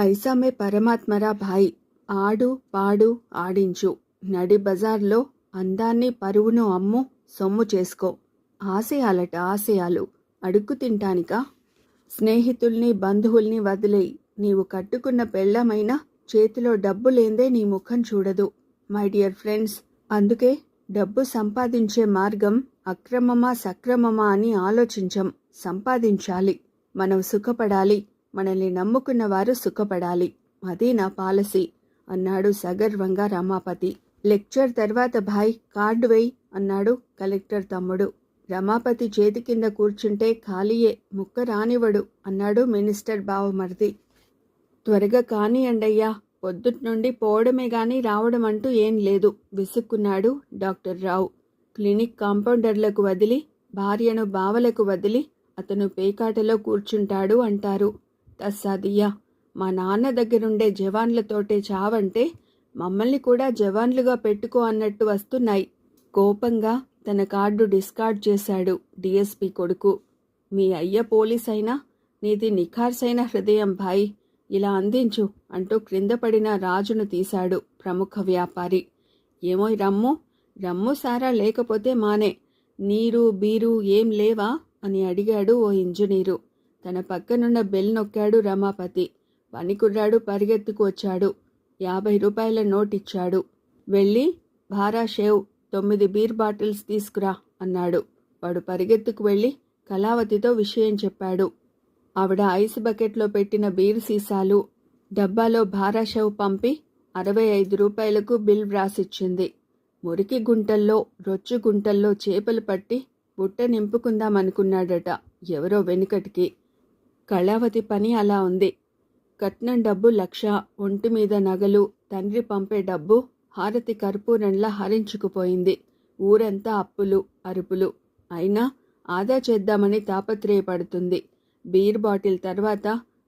పైసామే పరమాత్మరా భాయ్. ఆడు పాడు ఆడించు. నడి బజార్లో అందాన్ని పరువును అమ్ము సొమ్ము చేసుకో. ఆశయాలట ఆశయాలు. అడుక్కు తింటానికా? స్నేహితుల్ని బంధువుల్ని వదిలేయి. నీవు కట్టుకున్న పెళ్ళమైనా చేతిలో డబ్బు లేందే నీ ముఖం చూడదు. మై డియర్ ఫ్రెండ్స్ అందుకే డబ్బు సంపాదించే మార్గం అక్రమమా సక్రమమా అని ఆలోచించం. సంపాదించాలి. మనం సుఖపడాలి. మనల్ని నమ్ముకున్న వారు సుఖపడాలి. అదే నా పాలసీ అన్నాడు సగర్వంగా రమాపతి. లెక్చర్ తర్వాత భాయ్ కార్డు వేయ్ అన్నాడు కలెక్టర్ తమ్ముడు. రమాపతి చేతి కింద కూర్చుంటే ఖాళీయే ముక్క రానివ్వడు అన్నాడు మినిస్టర్ బావమరిది. త్వరగా కానియండయ్యా పొద్దుట్ నుండి పోవడమే గాని రావడం అంటూ ఏం లేదు విసుక్కున్నాడు డాక్టర్ రావు. క్లినిక్ కాంపౌండర్లకు వదిలి భార్యను బావలకు వదిలి అతను పేకాటలో కూర్చుంటాడు అంటారు. తస్సాదియ్యా మా నాన్న దగ్గరుండే జవాన్లతోటే చావంటే మమ్మల్ని కూడా జవాన్లుగా పెట్టుకో అన్నట్టు వస్తున్నాయి. కోపంగా తన కార్డు డిస్కార్డ్ చేశాడు డిఎస్పి కొడుకు. మీ అయ్య పోలీస్ అయినా నీది నిఖార్సైన హృదయం భాయ్. ఇలా అందించు అంటూ క్రింద పడిన రాజును తీశాడు ప్రముఖ వ్యాపారి. ఏమోయ్ రమ్ము రమ్ము సారా లేకపోతే మానే. నీరు బీరు ఏం లేవా అని అడిగాడు ఓ ఇంజనీరు. తన పక్కనున్న బెల్ నొక్కాడు రమాపతి. పనికుర్రాడు పరిగెత్తుకు వచ్చాడు యాభై రూపాయల నోట్ ఇచ్చాడు వెళ్ళి భారా షేవ్ తొమ్మిది బీర్ బాటిల్స్ తీసుకురా అన్నాడు. వాడు పరిగెత్తుకు వెళ్ళి కళావతితో విషయం చెప్పాడు. ఆవిడ ఐస్ బకెట్లో పెట్టిన బీర్ సీసాలు డబ్బాలో భారాషవ్ పంపి అరవై ఐదు రూపాయలకు బిల్ వ్రాసిచ్చింది. మురికి గుంటల్లో రొచ్చు గుంటల్లో చేపలు పట్టి బుట్ట నింపుకుందామనుకున్నాడట ఎవరో వెనుకటికి. కళావతి పని అలా ఉంది. కట్నం డబ్బు లక్ష ఒంటి మీద నగలు తండ్రి పంపే డబ్బు హారతి కర్పూరంలా హరించుకుపోయింది. ఊరంతా అప్పులు అరుపులు. అయినా ఆదా చేద్దామని తాపత్రయపడుతుంది. బీర్ బాటిల్ తర్వాత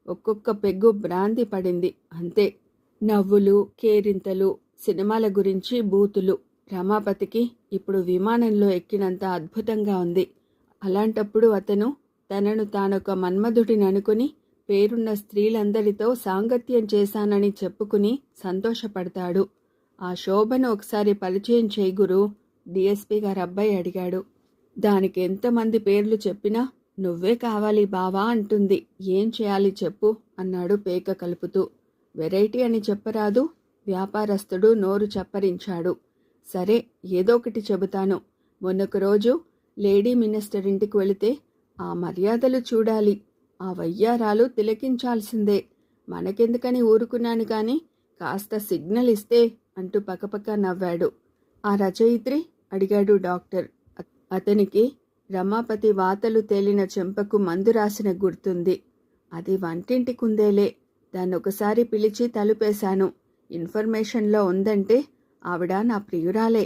ఒక్కొక్క పెగ్గు భ్రాంతి పడింది. అంతే. నవ్వులు కేరింతలు సినిమాల గురించి బూతులు. రమాపతికి ఇప్పుడు విమానంలో ఎక్కినంత అద్భుతంగా ఉంది. అలాంటప్పుడు అతను తనను తానొక మన్మధుడిని అనుకుని పేరున్న స్త్రీలందరితో సాంగత్యం చేశానని చెప్పుకుని సంతోషపడతాడు. ఆ శోభను ఒకసారి పరిచయం చేయి గురు డిఎస్పి గారు అబ్బాయి అడిగాడు. దానికి ఎంతమంది పేర్లు చెప్పినా నువ్వే కావాలి బావా అంటుంది. ఏం చేయాలి చెప్పు అన్నాడు పేక కలుపుతూ. వెరైటీ అని చెప్పరాదు వ్యాపారస్తుడు నోరు చప్పరించాడు. సరే ఏదో ఒకటి చెబుతాను. మొన్నొక రోజు లేడీ మినిస్టర్ ఇంటికి వెళితే ఆ మర్యాదలు చూడాలి. ఆ వయ్యారాలు తిలకించాల్సిందే. మనకెందుకని ఊరుకున్నాను కానీ కాస్త సిగ్నల్ ఇస్తే అంటూ పక్కపక్క నవ్వాడు. ఆ రచయిత్రి అడిగాడు డాక్టర్. అతనికి రమాపతి వాతలు తేలిన చెంపకు మందు రాసిన గుర్తుంది. అది వంటింటి కుందేలే. దాన్ని ఒకసారి పిలిచి తలుపేశాను. ఇన్ఫర్మేషన్లో ఉందంటే ఆవిడ నా ప్రియురాలే.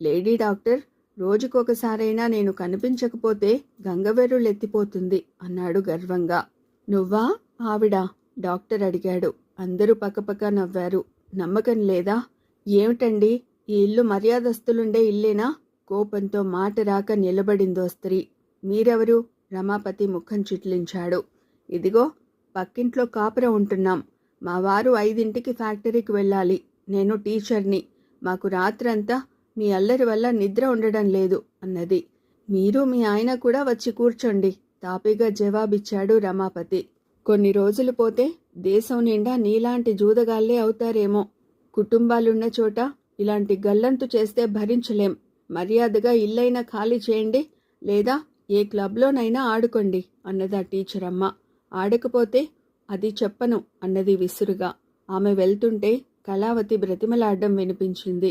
లేడీ డాక్టర్ రోజుకొకసారైనా నేను కనిపించకపోతే గంగవెర్రులెత్తిపోతుంది అన్నాడు గర్వంగా. నువ్వా? ఆవిడ డాక్టర్ అడిగాడు. అందరూ పక్కపక్క నవ్వారు. నమ్మకం లేదా? ఏమిటండి? ఈ ఇల్లు మర్యాదస్తులుండే ఇల్లేనా? కోపంతో మాట రాక నిలబడిందో స్త్రీ. మీరెవరు? రమాపతి ముఖం చిట్లించాడు. ఇదిగో పక్కింట్లో కాపుర ఉంటున్నాం. మా వారు ఐదింటికి ఫ్యాక్టరీకి వెళ్ళాలి. నేను టీచర్ని. మాకు రాత్రంతా మీ అల్లరి వల్ల నిద్ర ఉండడం లేదు అన్నది. మీరు మీ ఆయన కూడా వచ్చి కూర్చోండి తాపీగా జవాబిచ్చాడు రమాపతి. కొన్ని రోజులు పోతే దేశం నిండా నీలాంటి జూదగాళ్ళే అవుతారేమో. కుటుంబాలున్న చోట ఇలాంటి గల్లంతు చేస్తే భరించలేం. మర్యాదగా ఇల్లైనా ఖాళీ చేయండి లేదా ఏ క్లబ్లోనైనా ఆడుకోండి అన్నదా టీచర్ అమ్మ. ఆడకపోతే అది చెప్పను అన్నది విసురుగా. ఆమె వెళ్తుంటే కళావతి బ్రతిమలాడ్డం వినిపించింది.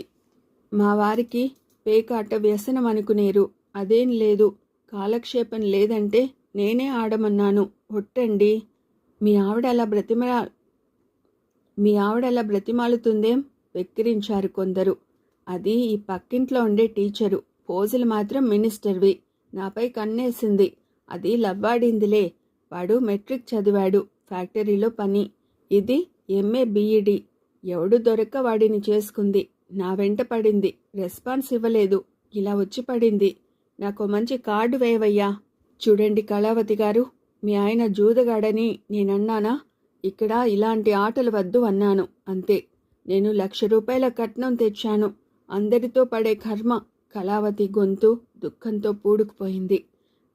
మా వారికి పేకాట వ్యసనం అనుకునేరు. అదేం లేదు. కాలక్షేపం లేదంటే నేనే ఆడమన్నాను. ఒట్టండి. మీ ఆవిడ అలా బ్రతిమలా మీ ఆవిడ అలా బ్రతిమాలుతుందేం? వెక్కిరించారు కొందరు. అది ఈ పక్కింట్లో ఉండే టీచరు. పోజులు మాత్రం మినిస్టర్వి. నాపై కన్నేసింది. అది లవ్వాడిందిలే వాడు మెట్రిక్ చదివాడు. ఫ్యాక్టరీలో పని. ఇది ఎంఏ బీఈడి. ఎవడు దొరక్క వాడిని చేసుకుంది. నా వెంట పడింది. రెస్పాన్స్ ఇవ్వలేదు. ఇలా వచ్చి పడింది. నాకు మంచి కార్డు వేయవయ్యా. చూడండి కళావతి గారు మీ ఆయన జూదగాడని నేనన్నానా? ఇక్కడ ఇలాంటి ఆటలు వద్దు అన్నాను. అంతే. నేను లక్ష రూపాయల కట్నం తెచ్చాను. అందరితో పడే కర్మ కళావతి గొంతు దుఃఖంతో పూడుకుపోయింది.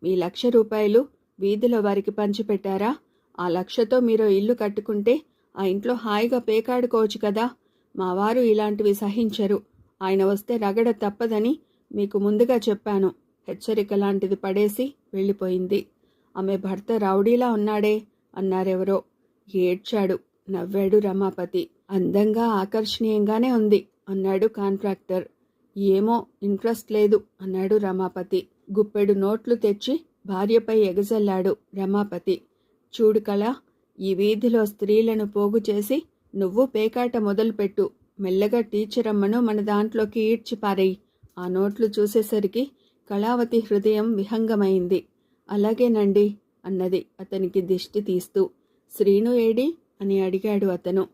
మీ లక్ష రూపాయలు వీధిలో వారికి పంచిపెట్టారా? ఆ లక్షతో మీరు ఇల్లు కట్టుకుంటే ఆ ఇంట్లో హాయిగా పేకాడుకోవచ్చు కదా. మా వారు ఇలాంటివి సహించరు. ఆయన వస్తే రగడ తప్పదని మీకు ముందుగా చెప్పాను. హెచ్చరిక లాంటిది పడేసి వెళ్ళిపోయింది. ఆమె భర్త రౌడీలా ఉన్నాడే అన్నారెవరో. ఏడ్చాడు. నవ్వాడు రమాపతి. అందంగా ఆకర్షణీయంగానే ఉంది అన్నాడు కాంట్రాక్టర్. ఏమో ఇంట్రెస్ట్ లేదు అన్నాడు రమాపతి. గుప్పెడు నోట్లు తెచ్చి భార్యపై ఎగజల్లాడు రమాపతి. చూడు కళ ఈ వీధిలో స్త్రీలను పోగు చేసి నువ్వు పేకాట మొదలుపెట్టు. మెల్లగా టీచర్ అమ్మను మన దాంట్లోకి ఈడ్చి పారేయి. ఆ నోట్లు చూసేసరికి కళావతి హృదయం విహంగమైంది. అలాగేనండి అన్నది అతనికి దిష్టి తీస్తూ. శ్రీను ఏడి? అని అడిగాడు అతను.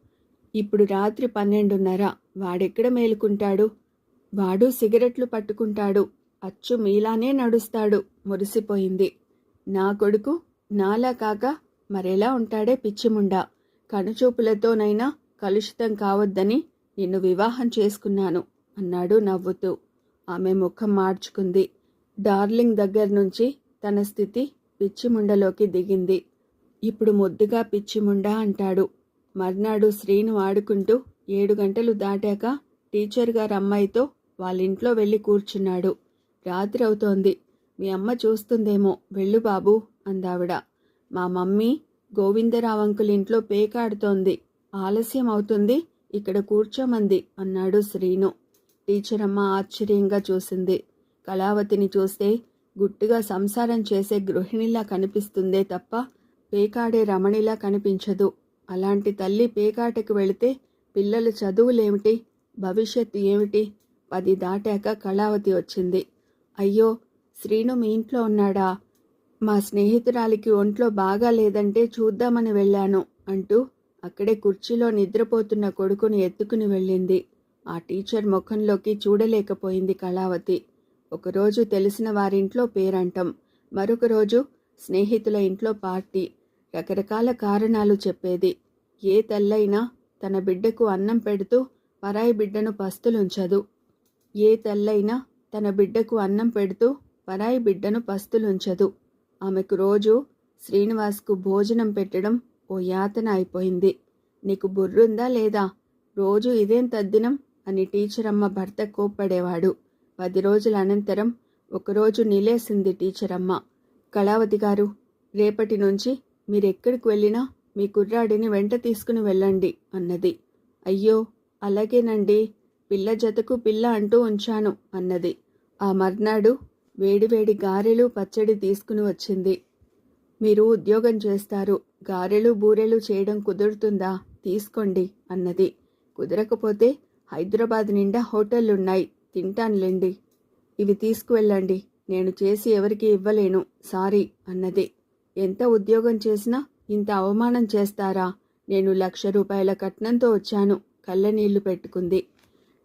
ఇప్పుడు రాత్రి పన్నెండున్నర. వాడెక్కడ మేలుకుంటాడు? వాడు సిగరెట్లు పట్టుకుంటాడు. అచ్చు మీలానే నడుస్తాడు. మురిసిపోయింది. నా కొడుకు నాలా కాక మరెలా ఉంటాడే పిచ్చిముండా. కనుచూపులతోనైనా కలుషితం కావద్దని నిన్ను వివాహం చేసుకున్నాను అన్నాడు నవ్వుతూ. ఆమె ముఖం మార్చుకుంది. డార్లింగ్ దగ్గర నుంచి తన స్థితి పిచ్చిముండలోకి దిగింది. ఇప్పుడు ముద్దుగా పిచ్చిముండ అంటాడు. మర్నాడు శ్రీను ఆడుకుంటూ ఏడు గంటలు దాటాక టీచర్ గారు అమ్మాయితో వాళ్ళింట్లో వెళ్ళి కూర్చున్నాడు. రాత్రి అవుతోంది. మీ అమ్మ చూస్తుందేమో వెళ్ళు బాబు అందావిడ. మా మమ్మీ గోవిందరావు అంకుల్ ఇంట్లో పేకాడుతోంది. ఆలస్యం అవుతుంది. ఇక్కడ కూర్చోమంది అన్నాడు శ్రీను. టీచర్ అమ్మ ఆశ్చర్యంగా చూసింది. కళావతిని చూస్తే గుట్టుగా సంసారం చేసే గృహిణిలా కనిపిస్తుందే తప్ప పేకాడే రమణిలా కనిపించదు. అలాంటి తల్లి పేకాటకు వెళితే పిల్లల చదువులేమిటి? భవిష్యత్తు ఏమిటి? పది దాటాక కళావతి వచ్చింది. అయ్యో శ్రీను మీ ఇంట్లో ఉన్నాడా? మా స్నేహితురాలికి ఒంట్లో బాగా లేదంటే చూద్దామని వెళ్ళాను అంటూ అక్కడే కుర్చీలో నిద్రపోతున్న కొడుకుని ఎత్తుకుని వెళ్ళింది. ఆ టీచర్ ముఖంలోకి చూడలేకపోయింది కళావతి. ఒకరోజు తెలిసిన వారింట్లో పేరంటం మరొక రోజు స్నేహితుల ఇంట్లో పార్టీ. రకరకాల కారణాలు చెప్పేది. ఏ తల్లైనా తన బిడ్డకు అన్నం పెడుతూ పరాయి బిడ్డను పస్తులుంచదు. ఏ తల్లైనా తన బిడ్డకు అన్నం పెడుతూ పరాయి బిడ్డను పస్తులుంచదు. ఆమెకు రోజు శ్రీనివాస్కు భోజనం పెట్టడం ఓ యాతన అయిపోయింది. నీకు బుర్రుందా లేదా? రోజు ఇదేం తద్దినం? అని టీచర్ అమ్మ భర్త కోప్పడేవాడు. పది రోజుల అనంతరం ఒకరోజు నిలేసింది టీచర్ అమ్మ కళావతి గారు రేపటి నుంచి మీరెక్కడికి వెళ్ళినా మీ కుర్రాడిని వెంట తీసుకుని వెళ్ళండి అన్నది. అయ్యో అలాగేనండి. పిల్ల జతకు పిల్ల అంటూ ఉంచాను అన్నది. ఆ మర్నాడు వేడివేడి గారెలు పచ్చడి తీసుకుని వచ్చింది. మీరు ఉద్యోగం చేస్తారు. గారెలు బూరెలు చేయడం కుదురుతుందా? తీసుకోండి అన్నది. కుదరకపోతే హైదరాబాద్ నిండా హోటళ్ళున్నాయి తింటానులేండి. ఇవి తీసుకువెళ్ళండి. నేను చేసి ఎవరికి ఇవ్వలేను. సారీ అన్నది. ఎంత ఉద్యోగం చేసినా ఇంత అవమానం చేస్తారా? నేను లక్ష రూపాయల కట్నంతో వచ్చాను. కళ్ళనీళ్ళు పెట్టుకుంది.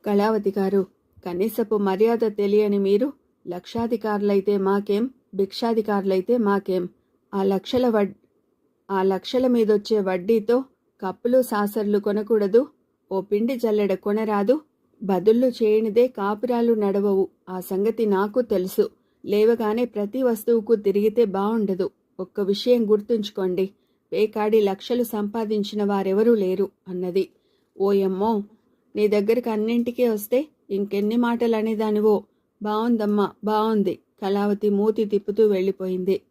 కళావతి గారు కనీసపు మర్యాద తెలియని మీరు లక్షాధికారులైతే మాకేం భిక్షాధికారులైతే మాకేం. ఆ లక్షల వడ్ ఆ లక్షల మీదొచ్చే వడ్డీతో కప్పులు సాసర్లు కొనకూడదు ఓ పిండి జల్లెడ కొనరాదు బదుళ్ళు చేయనిదే కాపురాలు నడవవు. ఆ సంగతి నాకు తెలుసు. లేవగానే ప్రతి వస్తువుకు తిరిగితే బావుండదు. ఒక్క విషయం గుర్తుంచుకోండి పేకాడి లక్షలు సంపాదించిన వారెవరూ లేరు అన్నది. ఓయమ్మో నీ దగ్గరికి అన్నింటికీ వస్తే ఇంకెన్ని మాటలు అనేదానివో బావుందమ్మా బావుంది. కళావతి మూతి తిప్పుతూ వెళ్ళిపోయింది.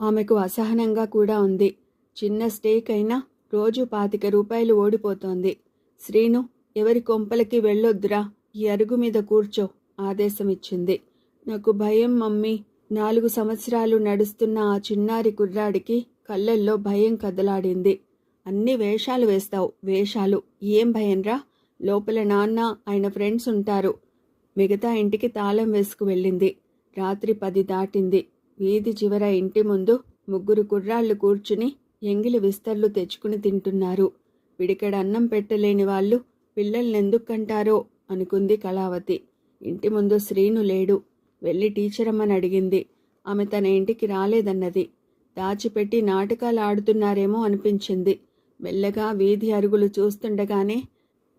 ఆమెకు అసహనంగా కూడా ఉంది. చిన్న స్టేక్ అయినా రోజు పాతిక రూపాయలు ఓడిపోతోంది. శ్రీను ఎవరి కొంపలకి వెళ్ళొద్దురా ఈ అరుగు మీద కూర్చో ఆదేశం ఇచ్చింది నాకు భయం మమ్మీ. నాలుగు సంవత్సరాలు నడుస్తున్న ఆ చిన్నారి కుర్రాడికి కళ్ళల్లో భయం కదలాడింది. అన్ని వేషాలు వేస్తావు వేషాలు. ఏం భయంరా? లోపల నాన్న ఆయన ఫ్రెండ్స్ ఉంటారు. మిగతా ఇంటికి తాళం వేసుకు వెళ్ళింది. రాత్రి పది దాటింది. వీధి చివర ఇంటి ముందు ముగ్గురు కుర్రాళ్ళు కూర్చుని ఎంగిలి విస్తర్లు తెచ్చుకుని తింటున్నారు. పిడికడ అన్నం పెట్టలేని వాళ్ళు పిల్లల్నెందుకంటారో అనుకుంది కళావతి. ఇంటి ముందు శ్రీను లేడు. వెళ్ళి టీచరమ్మని అడిగింది. ఆమె తన ఇంటికి రాలేదన్నది. దాచిపెట్టి నాటకాలు ఆడుతున్నారేమో అనిపించింది. మెల్లగా వీధి అరుగులు చూస్తుండగానే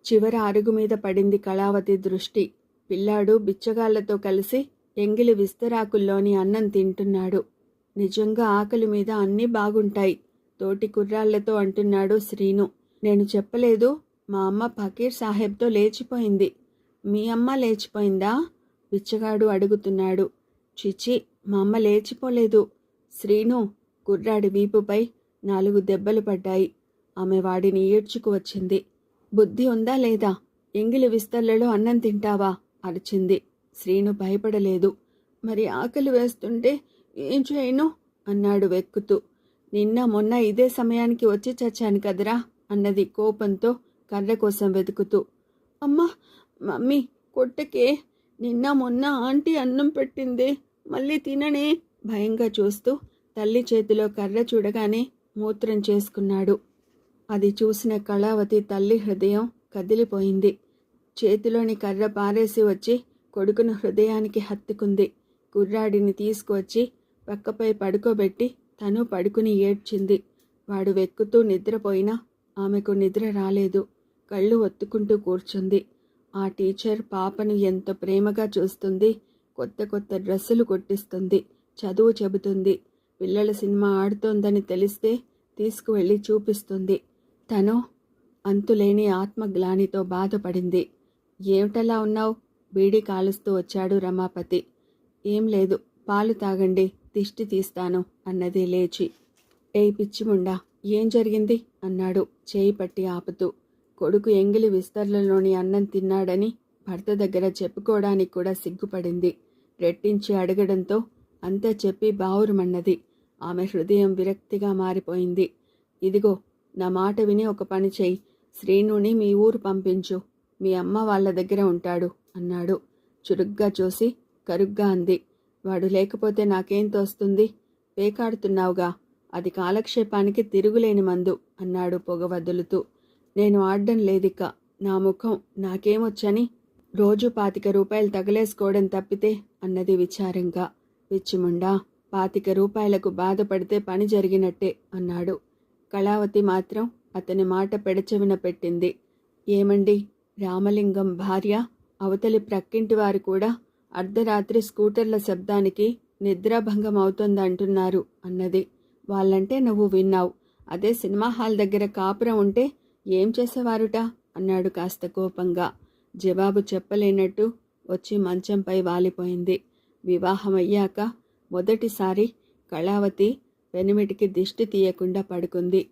చివర అరుగు మీద పడింది కళావతి దృష్టి. పిల్లాడు బిచ్చగాళ్ళతో కలిసి ఎంగిలి విస్తరాకుల్లోని అన్నం తింటున్నాడు. నిజంగా ఆకలి మీద అన్నీ బాగుంటాయి తోటి కుర్రాళ్ళతో అంటున్నాడు శ్రీను. నేను చెప్పలేదు మా అమ్మ ఫకీర్ సాహెబ్తో లేచిపోయింది. మీ అమ్మ లేచిపోయిందా? బిచ్చగాడు అడుగుతున్నాడు. చిచి మా అమ్మ లేచిపోలేదు. శ్రీను కుర్రాడి వీపుపై నాలుగు దెబ్బలు పడ్డాయి. ఆమె వాడిని ఈడ్చుకు వచ్చింది. బుద్ధి ఉందా లేదా? ఎంగిలి విస్తర్లలో అన్నం తింటావా? అరిచింది. శ్రీను భయపడలేదు. మరి ఆకలి వేస్తుంటే ఏం చేయను? అన్నాడు వెక్కుతూ. నిన్న మొన్న ఇదే సమయానికి వచ్చి చచ్చాను కదరా? అన్నది కోపంతో కర్ర కోసం వెతుకుతూ. అమ్మా మమ్మీ కొట్టకే. నిన్న మొన్న ఆంటీ అన్నం పెట్టిందే. మళ్ళీ తిననే. భయంగా చూస్తూ తల్లి చేతిలో కర్ర చూడగానే మూత్రం చేసుకున్నాడు. అది చూసిన కళావతి తల్లి హృదయం కదిలిపోయింది. చేతిలోని కర్ర పారేసి వచ్చి కొడుకును హృదయానికి హత్తుకుంది. కుర్రాడిని తీసుకువచ్చి పక్కపై పడుకోబెట్టి తను పడుకుని ఏడ్చింది. వాడు వెక్కుతూ నిద్రపోయినా ఆమెకు నిద్ర రాలేదు. కళ్ళు ఒత్తుకుంటూ కూర్చుంది. ఆ టీచర్ పాపను ఎంత ప్రేమగా చూస్తుంది. కొత్త కొత్త డ్రెస్సులు కొట్టిస్తుంది. చదువు చెబుతుంది. పిల్లల సినిమా ఆడుతోందని తెలిస్తే తీసుకువెళ్ళి చూపిస్తుంది. తను అంతులేని ఆత్మగ్లానితో బాధపడింది. ఏమిటలా ఉన్నావు? బీడీ కాలుస్తూ వచ్చాడు రమాపతి. ఏం లేదు పాలు తాగండి దిష్టి తీస్తాను అన్నది లేచి. ఏ పిచ్చిముండా ఏం జరిగింది? అన్నాడు చేయి పట్టి ఆపుతూ. కొడుకు ఎంగిలి విస్తర్లలోని అన్నం తిన్నాడని భర్త దగ్గర చెప్పుకోవడానికి కూడా సిగ్గుపడింది. రెట్టించి అడగడంతో అంతా చెప్పి బావురుమన్నది. ఆమె హృదయం విరక్తిగా మారిపోయింది. ఇదిగో నా మాట విని ఒక పని చెయ్యి. శ్రీనుని మీ ఊరు పంపించు. మీ అమ్మ వాళ్ళ దగ్గర ఉంటాడు అన్నాడు. చురుగ్గా చూసి కరుగ్గా అంది. వాడు లేకపోతే నాకేం తోస్తుంది? పేకాడుతున్నావుగా. అది కాలక్షేపానికి తిరుగులేని మందు అన్నాడు పొగ వదులుతూ. నేను ఆడడం లేదిక నా ముఖం నాకేమొచ్చని? రోజు పాతిక రూపాయలు తగలేసుకోవడం తప్పితే అన్నది విచారంగా. విచ్చిముండా పాతిక రూపాయలకు బాధపడితే పని జరిగినట్టే అన్నాడు. కళావతి మాత్రం అతని మాట పెడచెవిన పెట్టింది. ఏమండి? రామలింగం భార్య అవతలి ప్రక్కింటి వారు కూడా అర్ధరాత్రి స్కూటర్ల శబ్దానికి నిద్రాభంగం అవుతుందంటున్నారు అన్నది. వాళ్ళంటే నువ్వు విన్నావు. అదే సినిమా హాల్ దగ్గర కాపురం ఉంటే ఏం చేసేవారుట? అన్నాడు కాస్త కోపంగా. జవాబు చెప్పలేనట్టు వచ్చి మంచంపై వాలిపోయింది. వివాహమయ్యాక మొదటిసారి కళావతి వెనిమిటికి దిష్టి తీయకుండా పడుకుంది.